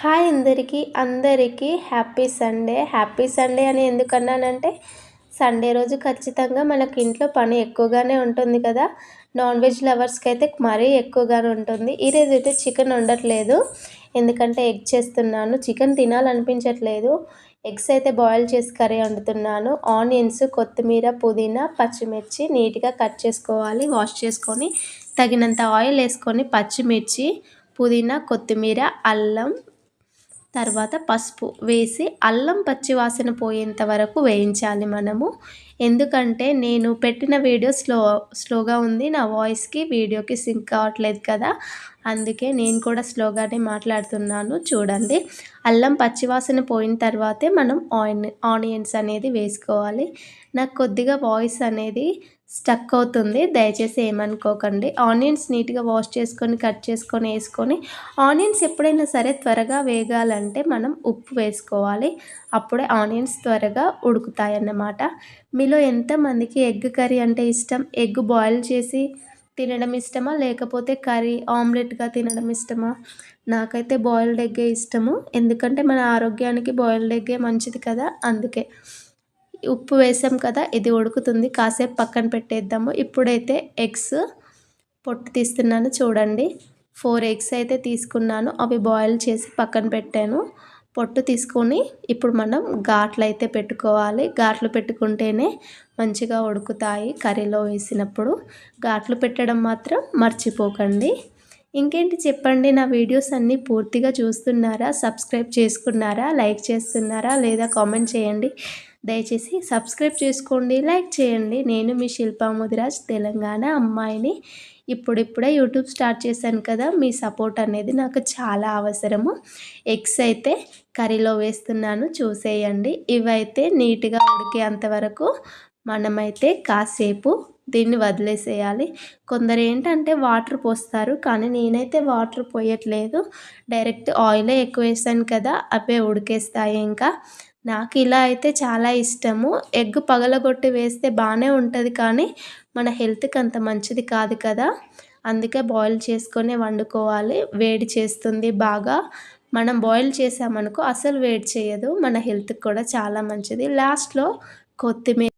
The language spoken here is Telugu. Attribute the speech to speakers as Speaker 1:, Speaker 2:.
Speaker 1: హాయ్ అందరికీ అందరికీ హ్యాపీ సండే. హ్యాపీ సండే అని ఎందుకన్నానంటే సండే రోజు ఖచ్చితంగా మనకి ఇంట్లో పని ఎక్కువగానే ఉంటుంది కదా. నాన్ వెజ్ లవర్స్కి అయితే మరీ ఎక్కువగానే ఉంటుంది. ఈరోజు అయితే చికెన్ ఉండట్లేదు ఎందుకంటే ఎగ్ చేస్తున్నాను. చికెన్ తినాలనిపించట్లేదు. ఎగ్స్ అయితే బాయిల్ చేసి కర్రీ వండుతున్నాను. ఆనియన్స్ కొత్తిమీర పుదీనా పచ్చిమిర్చి నీట్గా కట్ చేసుకోవాలి. వాష్ చేసుకొని తగినంత ఆయిల్ వేసుకొని పచ్చిమిర్చి పుదీనా కొత్తిమీర అల్లం తర్వాత పసుపు వేసి అల్లం పచ్చివాసన పోయేంత వరకు వేయించాలి మనము. ఎందుకంటే నేను పెట్టిన వీడియో స్లో స్లోగా ఉంది. నా వాయిస్కి వీడియోకి సింక్ కావట్లేదు కదా. అందుకే నేను కూడా స్లోగానే మాట్లాడుతున్నాను. చూడండి. అల్లం పచ్చివాసన పోయిన తర్వాతే మనం ఆయిన్ ఆనియన్స్ అనేది వేసుకోవాలి. నాకు కొద్దిగా వాయిస్ అనేది స్టక్ అవుతుంది. దయచేసి ఏమనుకోకండి. ఆనియన్స్ నీట్గా వాష్ చేసుకొని కట్ చేసుకొని వేసుకొని ఆనియన్స్ ఎప్పుడైనా సరే త్వరగా వేగాలంటే మనం ఉప్పు వేసుకోవాలి. అప్పుడే ఆనియన్స్ త్వరగా ఉడుకుతాయి అన్నమాట మీలో ఎంతమందికి ఎగ్ కర్రీ అంటే ఇష్టం? ఎగ్ బాయిల్ చేసి తినడం ఇష్టమా? లేకపోతే కర్రీ ఆమ్లెట్గా తినడం ఇష్టమా? నాకైతే బాయిల్డ్ ఎగ్గే ఇష్టము. ఎందుకంటే మన ఆరోగ్యానికి బాయిల్డ్ ఎగ్గే మంచిది కదా? అందుకే. ఉప్పు వేసాం కదా ఇది ఉడుకుతుంది. కాసేపు పక్కన పెట్టేద్దాము. ఇప్పుడైతే ఎగ్స్ పొట్టు తీస్తున్నాను చూడండి. ఫోర్ ఎగ్స్ అయితే తీసుకున్నాను. అవి బాయిల్ చేసి పక్కన పెట్టాను. పొట్టు తీసుకొని ఇప్పుడు మనం ఘాట్లు అయితే పెట్టుకోవాలి. ఘాట్లు పెట్టుకుంటేనే మంచిగా ఉడుకుతాయి కర్రీలో వేసినప్పుడు. ఘాట్లు పెట్టడం మాత్రం మర్చిపోకండి. ఇంకేంటి చెప్పండి? నా వీడియోస్ అన్నీ పూర్తిగా చూస్తున్నారా? సబ్స్క్రైబ్ చేసుకున్నారా? లైక్ చేస్తున్నారా? లేదా కామెంట్ చేయండి. దయచేసి సబ్స్క్రైబ్ చేసుకోండి లైక్ చేయండి. నేను మీ శిల్పా ముదిరాజ్ తెలంగాణ అమ్మాయిని ఇప్పుడిప్పుడే యూట్యూబ్ స్టార్ట్ చేశాను కదా మీ సపోర్ట్ అనేది నాకు చాలా అవసరము. ఎగ్స్ అయితే కర్రీలో వేస్తున్నాను చూసేయండి. ఇవైతే నీట్గా ఉడికేంత వరకు మనమైతే కాసేపు దీన్ని వదిలేసేయాలి. కొందరు ఏంటంటే వాటర్ పోస్తారు కానీ నేనైతే వాటర్ పోయట్లేదు. డైరెక్ట్ ఆయిలే ఎక్కువ వేసాను కదా అవే ఉడికేస్తాయి ఇంకా. నాకు ఇలా అయితే చాలా ఇష్టము. ఎగ్ పగలగొట్టి వేస్తే బాగానే ఉంటుంది కానీ మన హెల్త్కి అంత మంచిది కాదు కదా. అందుకే బాయిల్ చేసుకొని వండుకోవాలి. వేడి చేస్తుంది బాగా. మనం బాయిల్ చేసామనుకో అసలు వేడి చేయదు. మన హెల్త్కి కూడా చాలా మంచిది. లాస్ట్లో కొత్తిమీర